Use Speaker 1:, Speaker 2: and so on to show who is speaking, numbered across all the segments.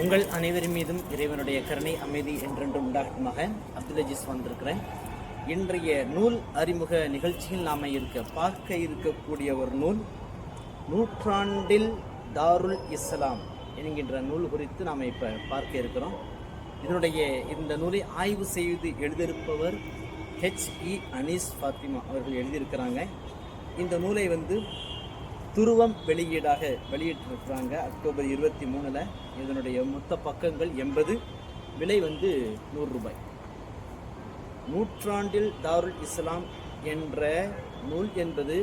Speaker 1: உங்கள் அனைவரின் மீதும் இறைவனுடைய கருணை அமைதி என்றென்றும் உண்டாகட்டுமாக அப்துல் அஜீஸ் வந்திருக்கிறேன். இன்றைய நூல் அறிமுக நிகழ்ச்சியில் நாம் இருக்க பார்க்க இருக்கக்கூடிய ஒரு நூல் நூற்றாண்டில் தாருல் இஸ்லாம் என்கின்ற நூல் குறித்து நாம் இப்போ பார்க்க இருக்கிறோம். இதனுடைய இந்த நூலை ஆய்வு செய்து எழுதியிருப்பவர் ஹெச் இ அனீஸ் ஃபாத்திமா அவர்கள் எழுதியிருக்கிறாங்க. இந்த நூலை வந்து துருவம் வெளியீடாக வெளியிட்டிருக்கிறாங்க. அக்டோபர் இருபத்தி மூணில் இதனுடைய மொத்த பக்கங்கள் எண்பது விலை வந்து நூறு ரூபாய். நூற்றாண்டில் தாருல் இஸ்லாம் என்ற நூல் என்பது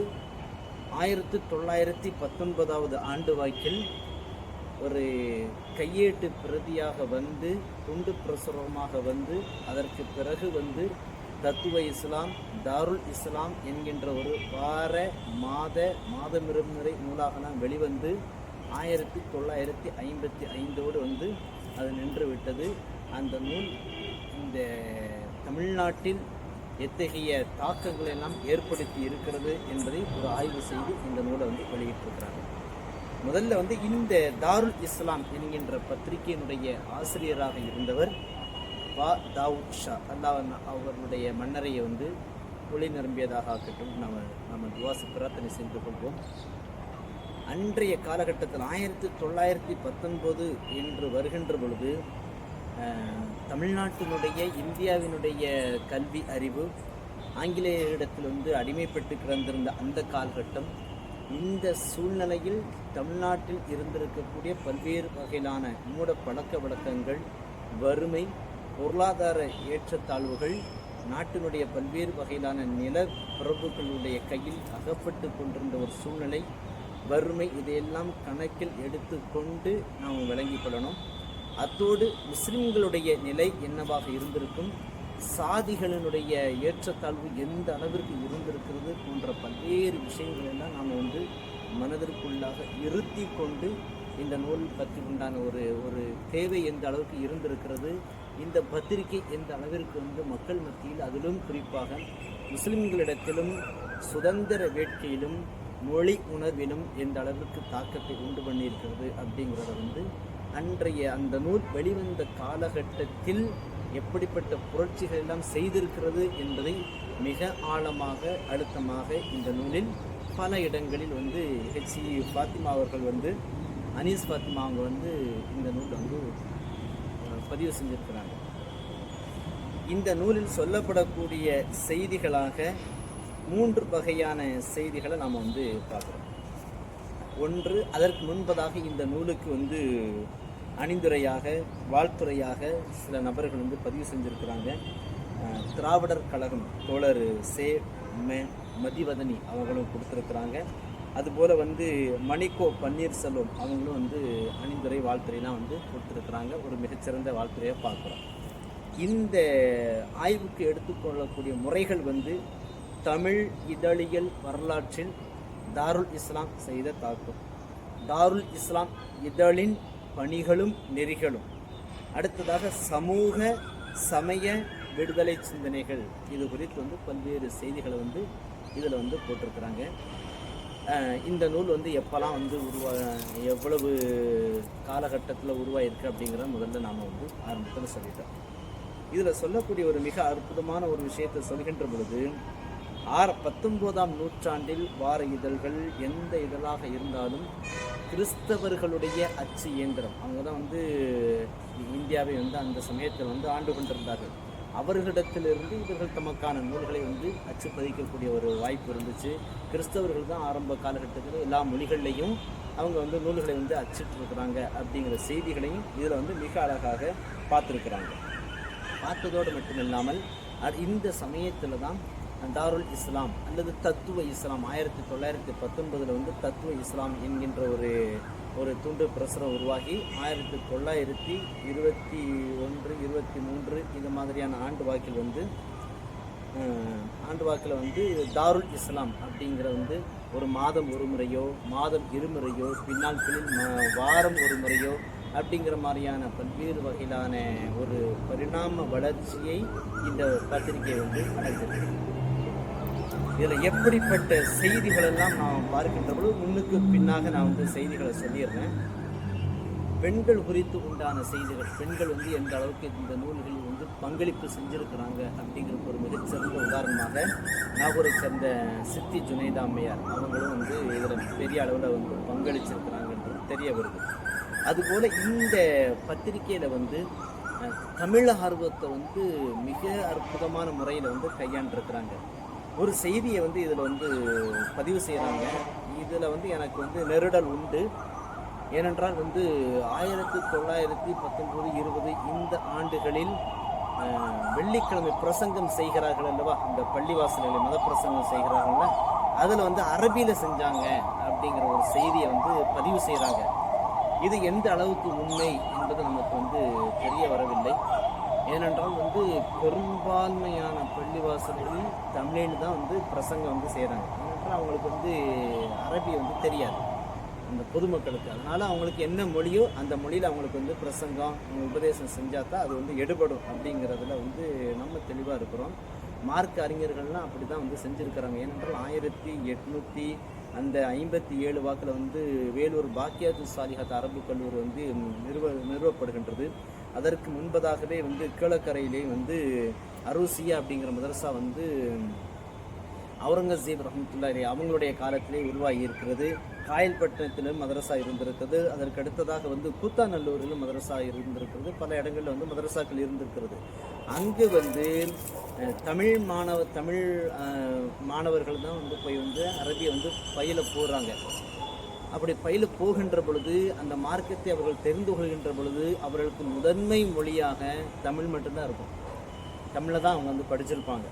Speaker 1: ஆயிரத்தி தொள்ளாயிரத்தி பத்தொன்பதாவது ஆண்டு வாக்கில் ஒரு கையேட்டு பிரதியாக வந்து துண்டு பிரசுரமாக வந்து அதற்கு பிறகு வந்து தத்துவ இஸ்லாம் தாருல் இஸ்லாம் என்கின்ற ஒரு வார மாத மாதமிருமுறை நூலாக நான் வெளிவந்து ஆயிரத்தி தொள்ளாயிரத்தி ஐம்பத்தி ஐந்தோடு வந்து அது நின்று விட்டது அந்த நூல் இந்த தமிழ்நாட்டில் எத்தகைய தாக்கங்களை எல்லாம் ஏற்படுத்தி இருக்கிறது என்பதை ஒரு ஆய்வு செய்து இந்த நூலை வந்து வெளியிட்டிருக்கிறாங்க முதல்ல வந்து இந்த தாருல் இஸ்லாம் என்கின்ற பத்திரிகையினுடைய ஆசிரியராக இருந்தவர் வா தாவூத் ஷா. அல்லாஹ் அவர்களுடைய மன்னரையை வந்து ஒளி நிரம்பியதாக ஆக்கட்டும் நம்ம நம்ம துவாசு பிரார்த்தனை செய்து கொள்வோம். அன்றைய காலகட்டத்தில் ஆயிரத்தி தொள்ளாயிரத்தி பத்தொன்பது என்று வருகின்ற பொழுது தமிழ்நாட்டினுடைய இந்தியாவினுடைய கல்வி அறிவு ஆங்கிலேயரிடத்தில் வந்து அடிமைப்பட்டு கிடந்திருந்த அந்த காலகட்டம் இந்த சூழ்நிலையில் தமிழ்நாட்டில் இருந்திருக்கக்கூடிய பல்வேறு வகையிலான மூட பழக்க வழக்கங்கள் வறுமை பொருளாதார ஏற்றத்தாழ்வுகள் நாட்டினுடைய பல்வேறு வகையிலான நில பிரபுக்களுடைய கையில் அகப்பட்டு கொண்டிருந்த ஒரு சூழ்நிலை வறுமை இதையெல்லாம் கணக்கில் எடுத்துக்கொண்டு நாம் விளங்கிக் கொள்ளணும். அத்தோடு முஸ்லிம்களுடைய நிலை என்னவாக இருந்திருக்கும்? சாதிகளினுடைய ஏற்றத்தாழ்வு எந்த அளவிற்கு இருந்திருக்கிறது போன்ற பல்வேறு விஷயங்களெல்லாம் நாம் வந்து மனதிற்குள்ளாக இருத்தி கொண்டு இந்த நூல் பற்றி உண்டான ஒரு ஒரு தேவை எந்த அளவுக்கு இருந்திருக்கிறது? இந்த பத்திரிகை எந்த அளவிற்கு வந்து மக்கள் மத்தியில் அதிலும் குறிப்பாக முஸ்லிம்களிடத்திலும் சுதந்திர வேட்கையிலும் மொழி உணர்விலும் எந்த அளவிற்கு தாக்கத்தை உண்டு பண்ணியிருக்கிறது அப்படிங்கிறத வந்து அன்றைய அந்த நூல் வெளிவந்த காலகட்டத்தில் எப்படிப்பட்ட புரட்சிகள் எல்லாம் செய்திருக்கிறது என்பதை மிக ஆழமாக அழுத்தமாக இந்த நூலில் பல இடங்களில் வந்து ஹெச்இ ஃபாத்திமா அவர்கள் வந்து அனீஸ் ஃபாத்திமா அவங்க வந்து இந்த நூல் வந்து பதிவு செஞ்சிருக்கிறாங்க. இந்த நூலில் சொல்லப்படக்கூடிய செய்திகளாக மூன்று வகையான செய்திகளை நாம் வந்து பார்க்குறோம். ஒன்று அதற்கு முன்பதாக இந்த நூலுக்கு வந்து அணிந்துரையாக வாழ்த்துறையாக சில நபர்கள் வந்து பதிவு செஞ்சுருக்கிறாங்க. திராவிடர் கழகம் தோழர் சே மெ மதிவதனி அவங்களும் கொடுத்துருக்குறாங்க. அதுபோல் வந்து மணிக்கோ பன்னீர்செல்வம் அவங்களும் வந்து அணிந்துரை வாழ்த்துறையெல்லாம் வந்து கொடுத்துருக்குறாங்க. ஒரு மிகச்சிறந்த வாழ்த்துறையை பார்க்குறோம். இந்த ஆய்வுக்கு எடுத்துக்கொள்ளக்கூடிய முறைகள் வந்து தமிழ் இதழியல் வரலாற்றில் தாருல் இஸ்லாம் செய்த தாக்கம். தாருல் இஸ்லாம் இதழின் பணிகளும் நெறிகளும். அடுத்ததாக சமூக சமய விடுதலை சிந்தனைகள் இது குறித்து வந்து பல்வேறு செய்திகளை வந்து இதில் வந்து போட்டிருக்கிறாங்க. இந்த நூல் வந்து எப்போல்லாம் வந்து உருவா எவ்வளவு காலகட்டத்தில் உருவாயிருக்கு அப்படிங்கிறத முதல்ல நாம் வந்து ஆரம்பத்தில் சொல்லிட்டோம். இதில் சொல்லக்கூடிய ஒரு மிக அற்புதமான ஒரு விஷயத்தை சொல்கின்ற பொழுது ஆற பத்தொன்பதாம் நூற்றாண்டில் வார இதழ்கள் எந்த இதழாக இருந்தாலும் கிறிஸ்தவர்களுடைய அச்சு இயந்திரம். அவங்க தான் வந்து இந்தியாவை வந்து அந்த சமயத்தில் வந்து ஆண்டு கொண்டிருந்தார்கள். அவர்களிடத்திலிருந்து இவர்கள் தமக்கான நூல்களை வந்து அச்சு பதிக்கக்கூடிய ஒரு வாய்ப்பு இருந்துச்சு. கிறிஸ்தவர்கள் தான் ஆரம்ப காலகட்டத்தில் எல்லா மொழிகள்லையும் அவங்க வந்து நூல்களை வந்து அச்சிட்டு இருக்கிறாங்க அப்படிங்கிற செய்திகளையும் இதில் வந்து மிக அழகாக பார்த்துருக்குறாங்க. பார்த்ததோடு மட்டுமில்லாமல் அது இந்த சமயத்தில் தான் தாருல் இஸ்லாம் அல்லது தத்துவ இஸ்லாம் ஆயிரத்தி தொள்ளாயிரத்தி பத்தொன்பதில் வந்து தத்துவ இஸ்லாம் என்கின்ற ஒரு ஒரு துண்டு பிரசுரம் உருவாகி ஆயிரத்தி தொள்ளாயிரத்தி இருபத்தி ஒன்று இருபத்தி மூன்று இது மாதிரியான ஆண்டு வாக்கில் வந்து ஆண்டு வாக்கில் வந்து தாருல் இஸ்லாம் அப்படிங்கிற வந்து ஒரு மாதம் ஒரு முறையோ மாதம் இருமுறையோ பின்னால் வாரம் ஒரு முறையோ அப்படிங்கிற மாதிரியான பல்வேறு வகையிலான ஒரு பரிணாம வளர்ச்சியை இந்த பத்திரிகை வந்து அடைஞ்சிருக்கு இதில் எப்படிப்பட்ட செய்திகள் எல்லாம் நாம் பார்க்கின்ற பொழுது முன்னுக்கு பின்னாக நான் வந்து செய்திகளை சொல்லிடுறேன். பெண்கள் குறித்து உண்டான செய்திகள் பெண்கள் வந்து எந்த அளவுக்கு இந்த நூல்களில் வந்து பங்களிப்பு செஞ்சுருக்கிறாங்க அப்படிங்கிறதுக்கு ஒரு மிகச்சிறந்த உதாரணமாக நாகூரை சேர்ந்த சித்தி ஜுனைதா அம்மையார். அவங்களும் வந்து இதில் பெரிய அளவில் வந்து பங்களிச்சிருக்கிறாங்கன்றது தெரிய வருது. அதுபோல் இந்த பத்திரிக்கையில் வந்து தமிழ் ஆர்வத்தை வந்து மிக அற்புதமான முறையில் வந்து கையாண்டிருக்கிறாங்க. ஒரு செய்தியை வந்து இதில் வந்து பதிவு செய்கிறாங்க இதில் வந்து எனக்கு வந்து நெருடல் உண்டு. ஏனென்றால் வந்து ஆயிரத்தி தொள்ளாயிரத்தி பத்தொன்பது இருபது இந்த ஆண்டுகளில் வெள்ளிக்கிழமை பிரசங்கம் செய்கிறார்கள் அல்லவா? இந்த பள்ளிவாசலில் மத பிரசங்கம் செய்கிறார்கள்ல அதில் வந்து அரபியில் செஞ்சாங்க அப்படிங்கிற ஒரு செய்தியை வந்து பதிவு செய்கிறாங்க இது எந்த அளவுக்கு உண்மை என்பது நமக்கு வந்து தெரிய வரவில்லை. ஏனென்றால் வந்து பெரும்பான்மையான பள்ளிவாசல்களில் தமிழில் தான் வந்து பிரசங்கம் வந்து செய்கிறாங்க ஏனென்றால் அவங்களுக்கு வந்து அரபி வந்து தெரியாது அந்த பொதுமக்களுக்கு. அதனால் அவங்களுக்கு என்ன மொழியோ அந்த மொழியில் அவங்களுக்கு வந்து பிரசங்கம் உபதேசம் செஞ்சால் தான் அது வந்து எடுபடும் அப்படிங்கிறதுல வந்து நம்ம தெளிவாக இருக்கிறோம். மார்க் அறிஞர்கள்லாம் அப்படி தான் வந்து செஞ்சுருக்கிறாங்க. ஏனென்றால் ஆயிரத்தி எட்நூற்றி அந்த ஐம்பத்தி ஏழு வாக்கில் வந்து வேலூர் பாக்கியாத்து சாலிஹத் அரபு கல்லூரி வந்து நிறுவ நிறுவப்படுகின்றது. அதற்கு முன்பதாகவே வந்து கீழக்கரையிலே வந்து அருசியா அப்படிங்கிற மதரசா வந்து அவுரங்கசீப் ரஹமத்துல்லாரி அவங்களுடைய காலத்திலே உருவாகி இருக்கிறது. காயல்பட்டினத்திலும் மதரசா இருந்திருக்கிறது. அதற்கு அடுத்ததாக வந்து கூத்தாநல்லூரிலும் மதரசா இருந்திருக்கிறது. பல இடங்களில் வந்து மதரசாக்கள் இருந்திருக்கிறது. அங்கு வந்து தமிழ் மாணவ தமிழ் மாணவர்கள் தான் வந்து போய் வந்து அரபியை வந்து பயில போடுறாங்க. அப்படி பயில போகின்ற பொழுது அந்த மார்க்கத்தை அவர்கள் தெரிந்து கொள்கின்ற பொழுது அவர்களுக்கு முதன்மை மொழியாக தமிழ் மட்டும்தான் இருக்கும். தமிழில் தான் அவங்க வந்து படிச்சிருப்பாங்க.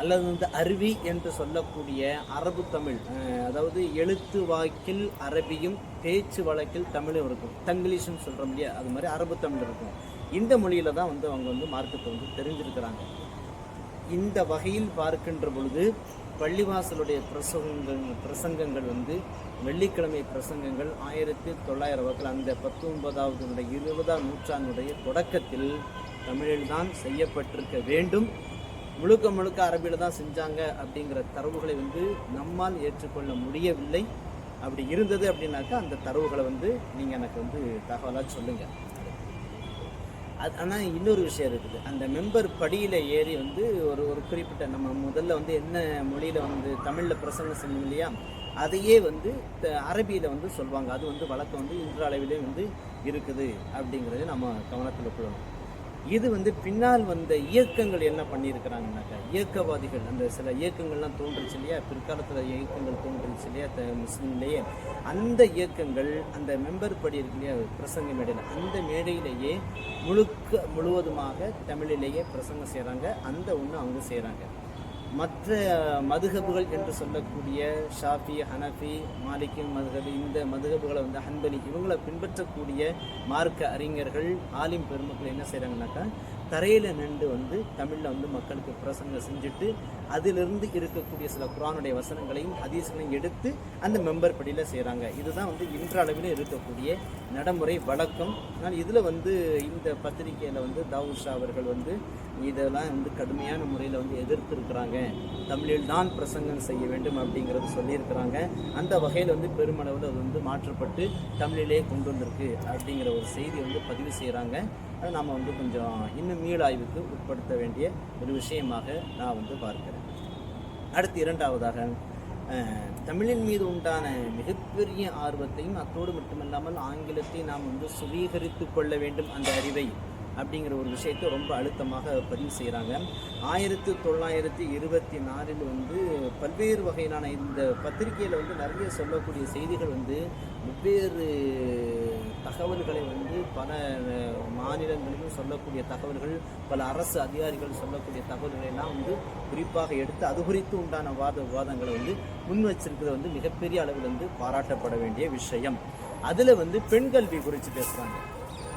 Speaker 1: அல்லது வந்து அருவி என்று சொல்லக்கூடிய அரபு தமிழ் அதாவது எழுத்து வாக்கில் அரபியும் பேச்சு வழக்கில் தமிழும் இருக்கும். தங்கிலீஷ்னு சொல்கிற இல்லையா? அது மாதிரி அரபு தமிழ் இருக்கும். இந்த மொழியில் தான் வந்து அவங்க வந்து மார்க்கத்தை வந்து தெரிஞ்சிருக்கிறாங்க. இந்த வகையில் பார்க்கின்ற பொழுது பள்ளிவாசலுடைய பிரசங்கங்கள் பிரசங்கங்கள் வந்து வெள்ளிக்கிழமை பிரசங்கங்கள் ஆயிரத்தி தொள்ளாயிரம் வாக்கில் அந்த பத்தொன்பதாவது இருபதாம் நூற்றாண்டுடைய தொடக்கத்தில் தமிழில்தான் செய்யப்பட்டிருக்க வேண்டும். முழுக்க முழுக்க அரபியில் தான் செஞ்சாங்க அப்படிங்கிற தரவுகளை வந்து நம்மால் ஏற்றுக்கொள்ள முடியவில்லை. அப்படி இருந்தது அப்படின்னாக்கா அந்த தரவுகளை வந்து நீங்கள் எனக்கு வந்து தகவலாக சொல்லுங்கள் அது ஆனால் இன்னொரு விஷயம் இருக்குது. அந்த மெம்பர் படியில் ஏறி வந்து ஒரு ஒரு குறிப்பிட்ட நம்ம முதல்ல வந்து என்ன மொழியில் வந்து தமிழில் பிரசங்கம் செய்யணும் இல்லையா? அதையே வந்து அரபியில் வந்து சொல்லுவாங்க அது வந்து வழக்கம் வந்து இன்று அளவிலே வந்து இருக்குது அப்படிங்கிறது நம்ம கவனத்தில் கொள்ளணும். இது வந்து பின்னால் வந்த இயக்கங்கள் என்ன பண்ணியிருக்கிறாங்கனாக்கா இயக்கவாதிகள் அந்த சில இயக்கங்கள்லாம் தோன்றுச்சு இல்லையா? பிற்காலத்தில் இயக்கங்கள் தோன்றுச்சு இல்லையா? த முஸ்லீம்லேயே அந்த இயக்கங்கள் அந்த மெம்பர் படி இருக்கு இல்லையா? பிரசங்க மேடையில். அந்த மேடையிலேயே முழுக்க முழுவதுமாக தமிழிலேயே பிரசங்கம் செய்கிறாங்க அந்த ஒன்று அவங்க செய்கிறாங்க மற்ற மதுகபுகள் என்று சொல்லக்கூடிய ஷாஃபி ஹனஃபி மாலிக்கும் மதுகபு இந்த மதுகபுகளை வந்து ஹன்பலி இவங்களை பின்பற்றக்கூடிய மார்க்க அறிஞர்கள் ஆலிம் பெருமக்கள் என்ன செய்கிறாங்கனாக்கா தரையில் நின்று வந்து தமிழில் வந்து மக்களுக்கு பிரசங்கம் செஞ்சுட்டு அதிலிருந்து இருக்கக்கூடிய சில குரானுடைய வசனங்களையும் ஹதீஸ்களையும் எடுத்து அந்த மெம்பர் படியில் செய்கிறாங்க இதுதான் வந்து இன்றளவில் இருக்கக்கூடிய நடைமுறை வழக்கம். ஆனால் இதில் வந்து இந்த பத்திரிக்கையில் வந்து தாவூஷா அவர்கள் வந்து இதெல்லாம் வந்து கடுமையான முறையில் வந்து எதிர்த்துருக்குறாங்க. தமிழில் தான் பிரசங்கம் செய்ய வேண்டும் அப்படிங்கிறது சொல்லியிருக்கிறாங்க. அந்த வகையில் வந்து பெருமளவில் அது வந்து மாற்றப்பட்டு தமிழிலே கொண்டு வந்திருக்கு அப்படிங்கிற ஒரு செய்தி வந்து பதிவு செய்கிறாங்க அதை நாம் வந்து கொஞ்சம் இன்னும் மீளாய்வுக்கு உட்படுத்த வேண்டிய ஒரு விஷயமாக நான் வந்து பார்க்கிறேன். அடுத்து இரண்டாவதாக தமிழின் மீது உண்டான மிகப்பெரிய ஆர்வத்தையும் அத்தோடு மட்டுமல்லாமல் ஆங்கிலத்தை நாம் வந்து சுவீகரித்து கொள்ள வேண்டும் அந்த அறிவை அப்படிங்கிற ஒரு விஷயத்தை ரொம்ப அழுத்தமாக பதிவு செய்கிறாங்க ஆயிரத்தி தொள்ளாயிரத்தி இருபத்தி நாலில் வந்து பல்வேறு வகையிலான இந்த பத்திரிகையில் வந்து நிறைய சொல்லக்கூடிய செய்திகள் வந்து வெவ்வேறு தகவல்களை வந்து பல மாநிலங்களிலும் சொல்லக்கூடிய தகவல்கள் பல அரசு அதிகாரிகள் சொல்லக்கூடிய தகவல்களை எல்லாம் வந்து குறிப்பாக எடுத்து அது குறித்து உண்டான வாத விவாதங்களை வந்து முன் வச்சிருக்கிறது வந்து மிகப்பெரிய அளவில் வந்து பாராட்டப்பட வேண்டிய விஷயம். அதில் வந்து பெண் கல்வி குறித்து பேசுகிறாங்க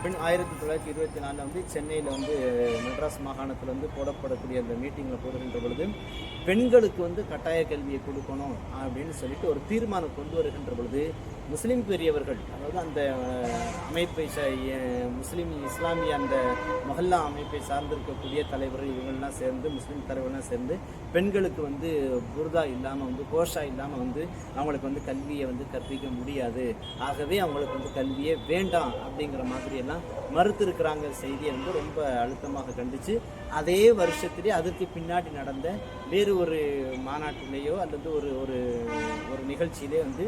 Speaker 1: பின் ஆயிரத்தி தொள்ளாயிரத்தி இருபத்தி நாலில் வந்து சென்னையில் வந்து மெட்ராஸ் மாகாணத்தில் வந்து போடப்படக்கூடிய அந்த மீட்டிங்கில் போடுகின்ற பொழுது பெண்களுக்கு வந்து கட்டாய கல்வியை கொடுக்கணும் அப்படின்னு சொல்லிட்டு ஒரு தீர்மானம் கொண்டு வருகின்ற பொழுது முஸ்லீம் பெரியவர்கள் அதாவது அந்த அமைப்பை ச- முஸ்லீம் இஸ்லாமிய அந்த மொஹல்லா அமைப்பை சார்ந்திருக்கக்கூடிய தலைவர்கள் இவங்கள்லாம் சேர்ந்து முஸ்லீம் தலைவர்கள்லாம் சேர்ந்து பெண்களுக்கு வந்து புர்தா இல்லாமல் வந்து கோஷா இல்லாமல் வந்து அவங்களுக்கு வந்து கல்வியை வந்து கற்பிக்க முடியாது. ஆகவே அவங்களுக்கு வந்து கல்வியே வேண்டாம் அப்படிங்கிற மாதிரி எல்லாம் மறுத்திருக்கிறாங்க செய்தியை வந்து ரொம்ப அழுத்தமாக கண்டித்து அதே வருஷத்திலே அதுக்கு பின்னாடி நடந்த வேறு ஒரு மாநாட்டிலேயோ அல்லது ஒரு ஒரு ஒரு நிகழ்ச்சியிலே வந்து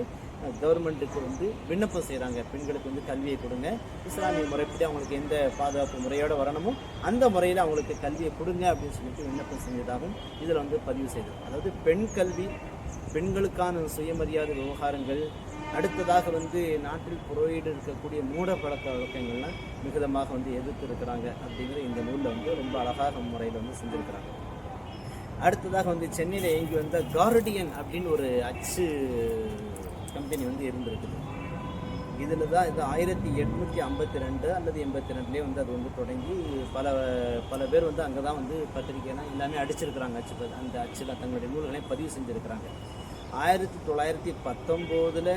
Speaker 1: கவர்மெண்ட்டுக்கு வந்து விண்ணப்பம் செய்கிறாங்க பெண்களுக்கு வந்து கல்வியை கொடுங்க. இஸ்லாமிய முறைப்படி அவங்களுக்கு எந்த பாதுகாப்பு முறையோடு வரணுமோ அந்த முறையில் அவங்களுக்கு கல்வியை கொடுங்க அப்படின்னு சொல்லிட்டு விண்ணப்பம் செஞ்சதாகவும் இதில் வந்து பதிவு செய்தது அதாவது பெண் கல்வி பெண்களுக்கான சுயமரியாதை விவகாரங்கள் அடுத்ததாக வந்து நாட்டில் புரோயிடு இருக்கக்கூடிய மூட பழக்க வழக்கங்கள்லாம் மிகுதமாக வந்து எதிர்த்து இருக்கிறாங்க அப்படிங்கிற இந்த நூலில் வந்து ரொம்ப அழகாக முறையில் வந்து செஞ்சுருக்கிறாங்க. அடுத்ததாக வந்து சென்னையில் இயங்கி வந்த கார்டியன் அப்படின்னு ஒரு அச்சு கம்பெனி வந்து இருந்திருக்குது. இதில் தான் இது ஆயிரத்தி எட்நூற்றி ஐம்பத்தி ரெண்டு அல்லது எண்பத்தி ரெண்டுலேயே வந்து அது வந்து தொடங்கி பல பல பேர் வந்து அங்கே தான் வந்து பத்திரிக்கைலாம் எல்லாமே அடிச்சிருக்கிறாங்க. அச்சு ப- அந்த அச்சில் தங்களுடைய நூல்களையும் பதிவு செஞ்சுருக்கிறாங்க. ஆயிரத்தி தொள்ளாயிரத்தி பத்தொம்போதில்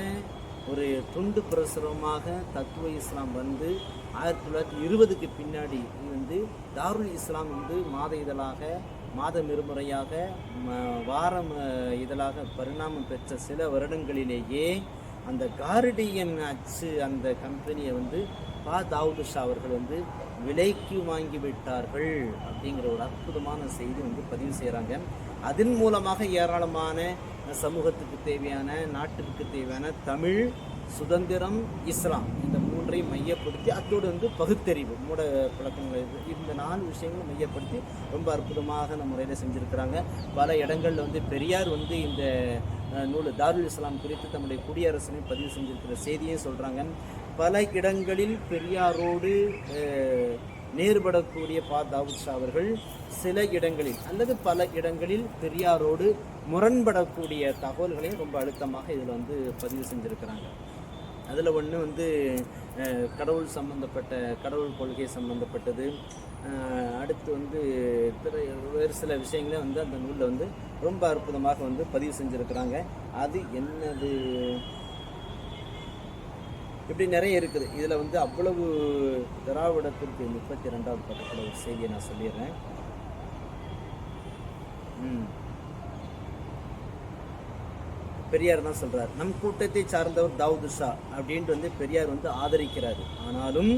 Speaker 1: ஒரு துண்டு பிரசுரமாக தத்துவ இஸ்லாம் வந்து ஆயிரத்தி தொள்ளாயிரத்தி இருபதுக்கு பின்னாடி வந்து தாருல் இஸ்லாம் வந்து மாத இதழாக மாதம் இருமுறையாக ம- வாரம் இதழாக பரிணாமம் பெற்ற சில வருடங்களிலேயே அந்த கார்டியன் அச்சு அந்த கம்பெனியை வந்து பா. தாவூது ஷா அவர்கள் வந்து விலைக்கு வாங்கி விட்டார்கள் அப்படிங்கிற ஒரு அற்புதமான செய்தி வந்து பதிவு செய்கிறாங்க அதன் மூலமாக ஏராளமான சமூகத்துக்கு தேவையான நாட்டிற்கு தேவையான தமிழ் சுதந்திரம் இஸ்லாம் இந்த மூன்றையும் மையப்படுத்தி அத்தோடு வந்து பகுத்தறிவு மூட பழக்கங்கள் இது இந்த நாலு விஷயங்களும் மையப்படுத்தி ரொம்ப அற்புதமாக இந்த முறையில் செஞ்சுருக்கிறாங்க. பல இடங்களில் வந்து பெரியார் வந்து இந்த நூல் தாருல் இஸ்லாம் குறித்து தம்முடைய குடியரசனை பதிவு செஞ்சிருக்கிற செய்தியும் சொல்கிறாங்க பல இடங்களில் பெரியாரோடு நேர்படக்கூடிய பா தாவூத்ஷா அவர்கள் சில இடங்களில் அல்லது பல இடங்களில் பெரியாரோடு முரண்படக்கூடிய தகவல்களையும் ரொம்ப அழுத்தமாக இதில் வந்து பதிவு செஞ்சுருக்கிறாங்க. அதில் ஒன்று வந்து கடவுள் சம்பந்தப்பட்ட கடவுள் கொள்கை சம்பந்தப்பட்டது. அடுத்து வந்து திரு வேறு சில விஷயங்களே வந்து அந்த நூலில் வந்து ரொம்ப அற்புதமாக வந்து பதிவு செஞ்சுருக்கிறாங்க. அது என்னது? இப்படி நிறைய இருக்குது. இதில் வந்து அவ்வளவு திராவிடத்திற்கு முப்பத்தி ரெண்டாவது பக்கத்தில் ஒரு செய்தியை நான் சொல்லிடுறேன். பெரியார் தான் சொல்கிறார் நம் கூட்டத்தை சார்ந்தவர் தாவூது ஷா அப்படின்ட்டு வந்து பெரியார் வந்து ஆதரிக்கிறார். ஆனாலும்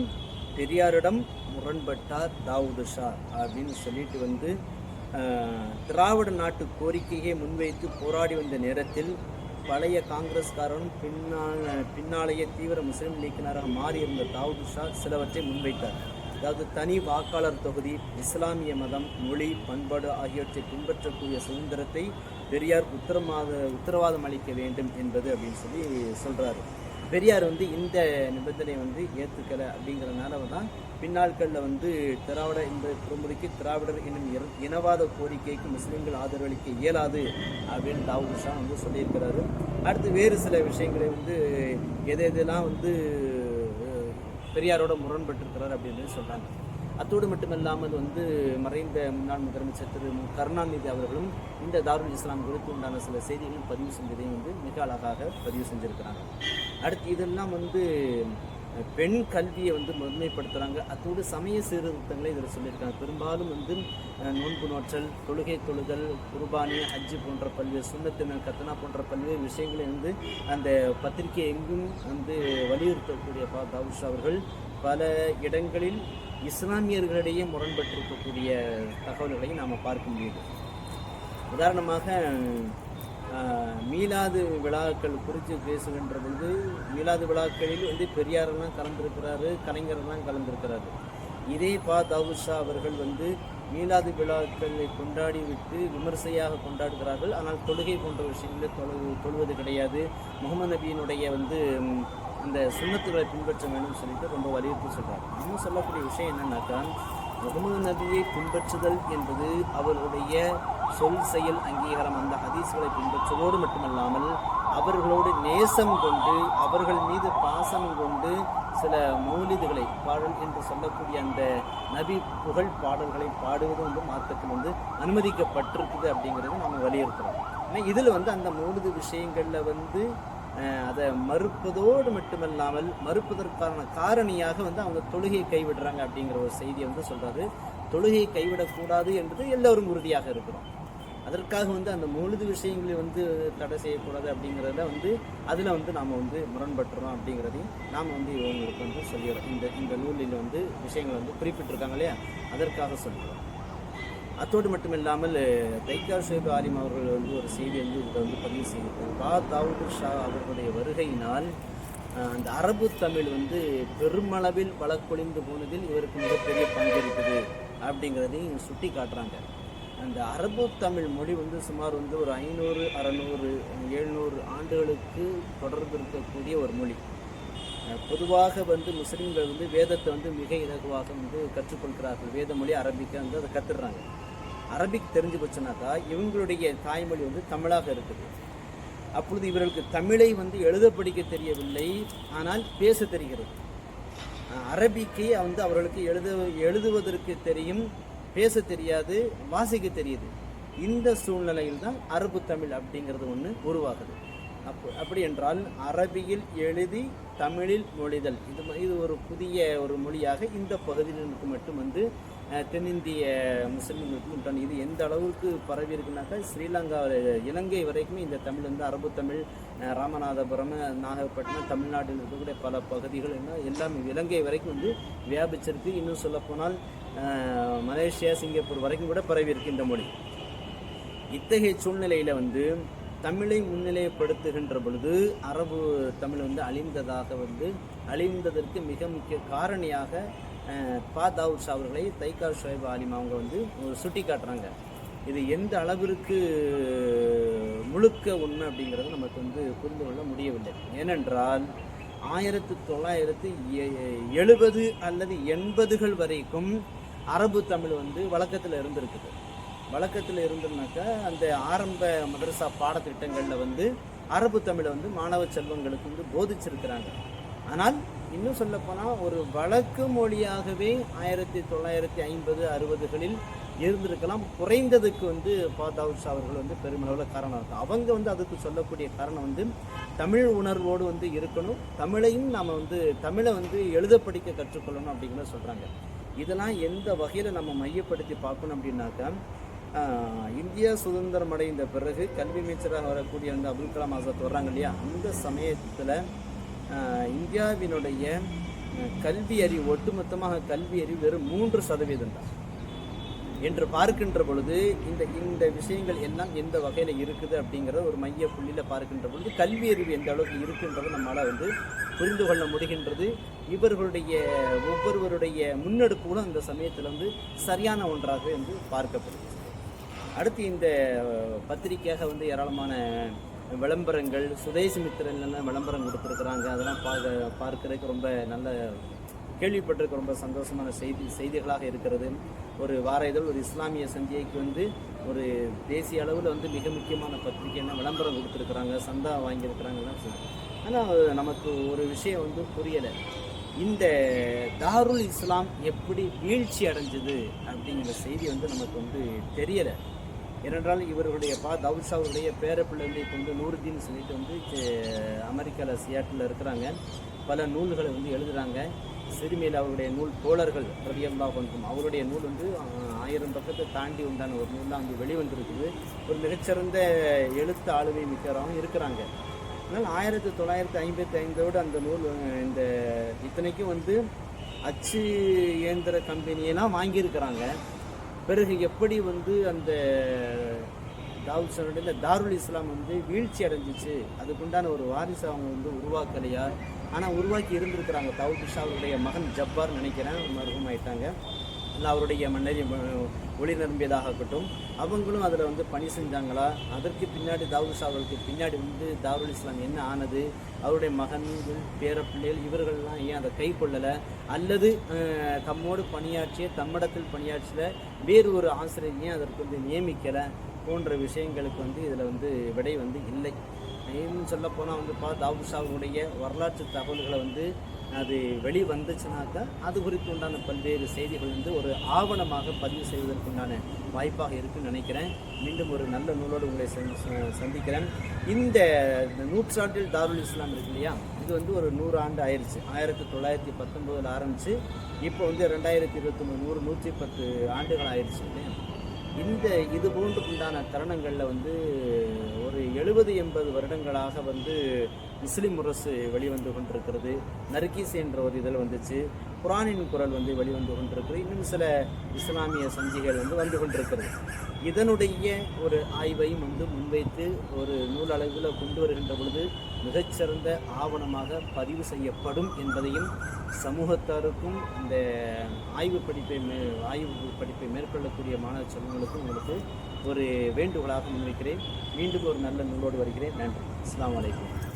Speaker 1: பெரியாரிடம் முரண்பட்டார் தாவூது ஷா அப்படின்னு சொல்லிட்டு வந்து திராவிட நாட்டு கோரிக்கையை முன்வைத்து போராடி வந்த நேரத்தில் பழைய காங்கிரஸ்காரனும் பின்னால் பின்னாலேயே தீவிர முஸ்லிம் லீக்கினராக மாறியிருந்த தாவூது ஷா சிலவற்றை முன்வைத்தார். அதாவது தனி வாக்காளர் தொகுதி இஸ்லாமிய மதம் மொழி பண்பாடு ஆகியவற்றை பின்பற்றக்கூடிய சுதந்திரத்தை பெரியார் உத்தரவாத உத்தரவாதம் அளிக்க வேண்டும் என்பது அப்படின்னு சொல்லி சொல்கிறார் பெரியார் வந்து இந்த நிபந்தனை வந்து ஏற்றுக்கலை அப்படிங்கிறனால தான் பின்னாட்களில் வந்து திராவிட இந்த திருமுறைக்கு திராவிடர் என்னும் இனவாத கோரிக்கைக்கு முஸ்லீம்கள் ஆதரவளிக்க இயலாது அப்படின்னு தாவூர் ஷா வந்து சொல்லியிருக்கிறாரு. அடுத்து வேறு சில விஷயங்களை வந்து எதை எதெல்லாம் வந்து பெரியாரோட முரண்பட்டிருக்கிறார் அப்படின்னு சொல்கிறாங்க அத்தோடு மட்டுமல்லாமல் வந்து மறைந்த முன்னாள் முதலமைச்சர் திரு மு. கருணாநிதி அவர்களும் இந்த தாருல் இஸ்லாம் குறித்து உண்டான சில செய்திகளும் பதிவு செஞ்சதையும் வந்து மிக அழகாக பதிவு செஞ்சுருக்கிறாங்க. அடுத்து இதெல்லாம் வந்து பெண் கல்வியை வந்து முதன்மைப்படுத்துகிறாங்க அதோடு சமய சீர்திருத்தங்களை இதில் சொல்லியிருக்காங்க. பெரும்பாலும் வந்து நோன்பு நோற்றல் தொழுகை தொழுதல் குர்பானி ஹஜ்ஜு போன்ற பல்வேறு சுண்ணத்தின கத்தனா போன்ற பல்வேறு விஷயங்களை வந்து அந்த பத்திரிகை எங்கும் வந்து வலியுறுத்தக்கூடிய பா தாவுஷா அவர்கள் பல இடங்களில் இஸ்லாமியர்களிடையே முரண்பட்டிருக்கக்கூடிய தகவல்களை நாம் பார்க்க முடியுது. உதாரணமாக மீலாது விழாக்கள் குறித்து பேசுகின்ற பொழுது மீலாது விழாக்களில் வந்து பெரியாரெல்லாம் கலந்திருக்கிறாரு கலைஞரெல்லாம் கலந்திருக்கிறாரு. இதே பா. தாவூஷா அவர்கள் வந்து மீலாது விழாக்களை கொண்டாடி விட்டு விமர்சையாக கொண்டாடுகிறார்கள். ஆனால் தொழுகை போன்ற விஷயங்களில் தொழு தொழுவது கிடையாது. முகமது நபியினுடைய வந்து அந்த சுண்ணத்துகளை பின்பற்ற வேண்டும் சொல்லிட்டு ரொம்ப வலியுறுத்தி சொல்கிறார் இன்னும் சொல்லக்கூடிய விஷயம் என்னன்னாக்கா முகமது நபியை பின்பற்றுதல் என்பது அவருடைய சொல் செயல் அங்கீகாரம் அந்த ஹதீஸ்களை பின்பற்றுவதோடு மட்டுமல்லாமல் அவர்களோடு நேசம் கொண்டு அவர்கள் மீது பாசம் கொண்டு சில மௌலிதுகளை பாடல் என்று சொல்லக்கூடிய அந்த நபி புகழ் பாடல்களை பாடுவது வந்து மார்க்கத்தில் வந்து அனுமதிக்கப்பட்டிருக்குது அப்படிங்கிறத நம்ம வலியுறுத்துகிறோம் ஆனால் இதில் வந்து அந்த மௌலிது விஷயங்களில் வந்து அதை மறுப்பதோடு மட்டுமல்லாமல் மறுப்பதற்கான காரணியாக வந்து அவங்க தொழுகையை கைவிடுறாங்க அப்படிங்கிற ஒரு செய்தியை வந்து சொல்கிறாரு தொழுகையை கைவிடக்கூடாது என்பது எல்லோரும் உறுதியாக இருக்கிறோம். அதற்காக வந்து அந்த முழுது விஷயங்களை வந்து தடை செய்யக்கூடாது அப்படிங்கிறத வந்து அதில் வந்து நாம் வந்து முரண்பட்டுறோம் அப்படிங்கிறதையும் நாம் வந்து இவங்களுக்கு வந்து சொல்லிடுறோம். இந்த இந்த நூலில் வந்து விஷயங்கள் வந்து குறிப்பிட்டிருக்காங்க இல்லையா? அதற்காக சொல்கிறோம் அத்தோடு மட்டும் இல்லாமல் தைக்கா ஷேப் ஆலிம் அவர்கள் வந்து ஒரு செய்தி வந்து இதில் வந்து பதிவு செய்திருக்காங்க பா தாவூர் ஷா அவர்களுடைய வருகையினால் அந்த அரபு தமிழ் வந்து பெருமளவில் வழக்கொழிந்து போனதில் இவருக்கு மிகப்பெரிய பங்கு இருக்குது அப்படிங்கிறதையும் சுட்டி காட்டுறாங்க அந்த அரபு தமிழ் மொழி வந்து சுமார் வந்து ஒரு ஐநூறு அறநூறு எழுநூறு ஆண்டுகளுக்கு தொடர்பு இருக்கக்கூடிய ஒரு மொழி. பொதுவாக வந்து முஸ்லீம்கள் வந்து வேதத்தை வந்து மிக இலகுவாக வந்து கற்றுக்கொள்கிறார்கள். வேத மொழி அரபிக்கை வந்து அதை கற்றுடுறாங்க அரபிக் தெரிஞ்சு போச்சுனாக்கா இவங்களுடைய தாய்மொழி வந்து தமிழாக இருக்குது. அப்பொழுது இவர்களுக்கு தமிழை வந்து எழுத படிக்க தெரியவில்லை ஆனால் பேச தெரிகிறது. அஹ் அரபிக்கை வந்து அவர்களுக்கு எழுத எழுதுவதற்கு தெரியும். பேச தெரியாது வாசிக்க தெரியுது. இந்த சூழ்நிலையில் தான் அரபு தமிழ் அப்படிங்கிறது ஒன்று உருவாகுது. அப்போ அப்படி என்றால் அரபியில் எழுதி தமிழில் மொழிதல். இது இது ஒரு புதிய ஒரு மொழியாக இந்த பகுதியினருக்கு மட்டும் வந்து தென்னிந்திய முஸ்லீம்களுக்கு உண்டான. இது எந்த அளவுக்கு பரவி இருக்குனாக்கா ஸ்ரீலங்கா இலங்கை வரைக்குமே இந்த தமிழ் வந்து அரபு தமிழ் ராமநாதபுரம் நாகப்பட்டினம் தமிழ்நாட்டில் இருக்கக்கூடிய பல பகுதிகள் என்ன எல்லாமே இலங்கை வரைக்கும் வந்து வியாபிச்சிருக்கு. இன்னும் சொல்லப்போனால் மலேசியா சிங்கப்பூர் வரைக்கும் கூட பரவி இருக்கின்ற இந்த மொழி. இத்தகைய சூழ்நிலையில் வந்து தமிழை முன்னிலைப்படுத்துகின்ற பொழுது அரபு தமிழ் வந்து அழிந்ததாக வந்து அழிந்ததற்கு மிக முக்கிய காரணியாக பா தாவூத் அவர்களை தைக்கா ஷுவைப் ஆலிம் அவங்க வந்து சுட்டி காட்டுறாங்க இது எந்த அளவிற்கு முழுக்க உண்மை அப்படிங்கிறது நமக்கு வந்து புரிந்து கொள்ள முடியவில்லை. ஏனென்றால் ஆயிரத்தி தொள்ளாயிரத்தி எழுபது அல்லது எண்பதுகள் வரைக்கும் அரபு தமிழ் வந்து வழக்கத்தில் இருந்திருக்குது. வழக்கத்தில் இருந்ததுனாக்கா அந்த ஆரம்ப மதரசா பாடத்திட்டங்களில் வந்து அரபு தமிழை வந்து மாணவ செல்வங்களுக்கு வந்து போதிச்சிருக்கிறாங்க. ஆனால் இன்னும் சொல்லப்போனால் ஒரு வழக்கு மொழியாகவே ஆயிரத்தி தொள்ளாயிரத்தி ஐம்பது அறுபதுகளில் இருந்திருக்கலாம். குறைந்ததுக்கு வந்து பாதாவுஷா அவர்கள் வந்து பெருமளவில் காரணம் இருக்கும் அவங்க வந்து அதுக்கு சொல்லக்கூடிய காரணம் வந்து தமிழ் உணர்வோடு வந்து இருக்கணும். தமிழையும் நாம் வந்து தமிழை வந்து எழுத படிக்க கற்றுக்கொள்ளணும் அப்படிங்கிறத சொல்கிறாங்க இதெல்லாம் எந்த வகையில் நம்ம மையப்படுத்தி பார்க்கணும் அப்படின்னாக்கா இந்தியா சுதந்திரம் அடைந்த பிறகு கல்வி அமைச்சராக வரக்கூடிய அந்த அப்துல் கலாம் ஆசாத் வர்றாங்க இல்லையா? அந்த சமயத்தில் இந்தியாவினுடைய கல்வி அறிவு ஒட்டுமொத்தமாக கல்வி அறிவு வெறும் மூன்று சதவீதம் தான். என்று பார்க்கின்ற பொழுது இந்த இந்த விஷயங்கள் எல்லாம் எந்த வகையில் இருக்குது அப்படிங்கிறத ஒரு மைய புள்ளியில் பார்க்கின்ற பொழுது கல்வி அறிவு எந்த அளவுக்கு இருக்குன்றதை நம்மளால் வந்து புரிந்து கொள்ள முடிகின்றது. இவர்களுடைய ஒவ்வொருவருடைய முன்னெடுப்புகளும் அந்த சமயத்தில் வந்து சரியான ஒன்றாக வந்து பார்க்கப்படுது அடுத்து இந்த பத்திரிக்கையாக வந்து ஏராளமான விளம்பரங்கள் சுதேசி மித்திரன்லாம் விளம்பரம் கொடுத்துருக்குறாங்க அதெல்லாம் பார்க்க பார்க்கறதுக்கு ரொம்ப நல்ல கேள்விப்பட்டிருக்க ரொம்ப சந்தோஷமான செய்தி செய்திகளாக இருக்கிறது. ஒரு வார இதழ் ஒரு இஸ்லாமிய சந்தியைக்கு வந்து ஒரு தேசிய அளவில் வந்து மிக முக்கியமான பத்திரிகைன்னா விளம்பரம் கொடுத்துருக்குறாங்க சந்தா வாங்கியிருக்கிறாங்கலாம் சொல்லி ஆனால் நமக்கு ஒரு விஷயம் வந்து புரியலை. இந்த தாருல் இஸ்லாம் எப்படி வீழ்ச்சி அடைஞ்சது அப்படிங்கிற செய்தி வந்து நமக்கு வந்து தெரியலை. ஏனென்றால் இவர்களுடைய பா தவுஷா அவருடைய பேரப்பிள்ளை கொண்டு இப்போ வந்து நூறுதீன் சொல்லிட்டு வந்து அமெரிக்காவில் சியாட்டில் இருக்கிறாங்க. பல நூல்களை வந்து எழுதுகிறாங்க சிறுமியில் அவருடைய நூல் தோழர்கள் ரதியல்லா கொண்டும் அவருடைய நூல் வந்து ஆயிரம் பக்கத்தை தாண்டி உண்டான ஒரு நூல் தான் வந்து வெளிவந்திருக்குது. ஒரு மிகச்சிறந்த எழுத்து ஆளுமை மிக்கவராகவும் இருக்கிறாங்க. ஆனால் ஆயிரத்தி தொள்ளாயிரத்தி ஐம்பத்தி ஐந்தோடு அந்த நூல் இந்த இத்தனைக்கும் வந்து அச்சு இயந்திர கம்பெனியெல்லாம் வாங்கியிருக்கிறாங்க. பிறகு எப்படி வந்து அந்த தாவூத் சனுடைய இந்த தாருல் இஸ்லாம் வந்து வீழ்ச்சி அடைஞ்சிச்சு அதுக்குண்டான ஒரு வாரிசு அவங்க வந்து உருவாக்கலையா? ஆனால் உருவாக்கி இருந்திருக்கிறாங்க. தாவூத் ஷாவுடைய மகன் ஜப்பார் நினைக்கிறேன் மருகம் ஆயிட்டாங்க. இல்லை அவருடைய மன்னரி ஒளி நிரம்பியதாக இருக்கட்டும் அவங்களும் அதில் வந்து பணி செஞ்சாங்களா? அதற்கு பின்னாடி தாவூஸ் ஷா அவர்களுக்கு பின்னாடி வந்து தாவூல் இஸ்லாம் என்ன ஆனது? அவருடைய மகன்கள் பேரப்பிள்ளைகள் இவர்கள்லாம் ஏன் அதை கை கொள்ளலை? அல்லது தம்மோடு பணியாற்றிய தம்மிடத்தில் பணியாற்றிய வேறு ஒரு ஆசிரியர் ஏன் அதற்கு வந்து நியமிக்கலை? போன்ற விஷயங்களுக்கு வந்து இதில் வந்து விடை வந்து இல்லை. இன்னும் சொல்லப்போனால் வந்து பா தாவூஸ் அவருடைய வரலாற்று தகவல்களை வந்து அது வெளி வந்துச்சுனாக்கா அது குறித்து உண்டான பல்வேறு செய்திகள் வந்து ஒரு ஆவணமாக பதிவு செய்வதற்குண்டான வாய்ப்பாக இருக்குன்னு நினைக்கிறேன். மீண்டும் ஒரு நல்ல நூலோடு உங்களை சந்தி- ச- சந்திக்கிறேன். இந்த இந்த நூற்றாண்டில் தாருல் இஸ்லாம் இருக்கு இல்லையா? இது வந்து ஒரு நூறு ஆண்டு ஆயிடுச்சு ஆயிரத்தி தொள்ளாயிரத்தி பத்தொம்போதில் ஆரம்பித்து இப்போ வந்து ரெண்டாயிரத்தி இருபத்தொம்பது நூறு நூற்றி பத்து ஆண்டுகள் ஆயிடுச்சு இல்லையா? இந்த இது போன்று உண்டான தருணங்களில் வந்து எழுபது எண்பது வருடங்களாக வந்து முஸ்லீம் முரசு வெளிவந்து கொண்டிருக்கிறது. நர்கீஸ் என்ற ஒரு இதழ் வந்துச்சு. குரானின் குரல் வந்து வெளிவந்து கொண்டிருக்கிறது இன்னும் சில இஸ்லாமிய சஞ்சிகள் வந்து வந்து கொண்டிருக்கிறது. இதனுடைய ஒரு ஆய்வையும் வந்து முன்வைத்து ஒரு நூலளவில் கொண்டு வருகின்ற பொழுது மிகச்சிறந்த ஆவணமாக பதிவு செய்யப்படும் என்பதையும் சமூகத்தாருக்கும் இந்த ஆய்வு படிப்பை மே ஆய்வு படிப்பை மேற்கொள்ளக்கூடிய மாணவ செல்வங்களுக்கும் உங்களுக்கு ஒரு வேண்டுகோளாக முன்வைக்கிறேன். மீண்டும் ஒரு நல்ல நூலோடு வருகிறேன். நன்றி. அஸ்லாம் வலைக்கம்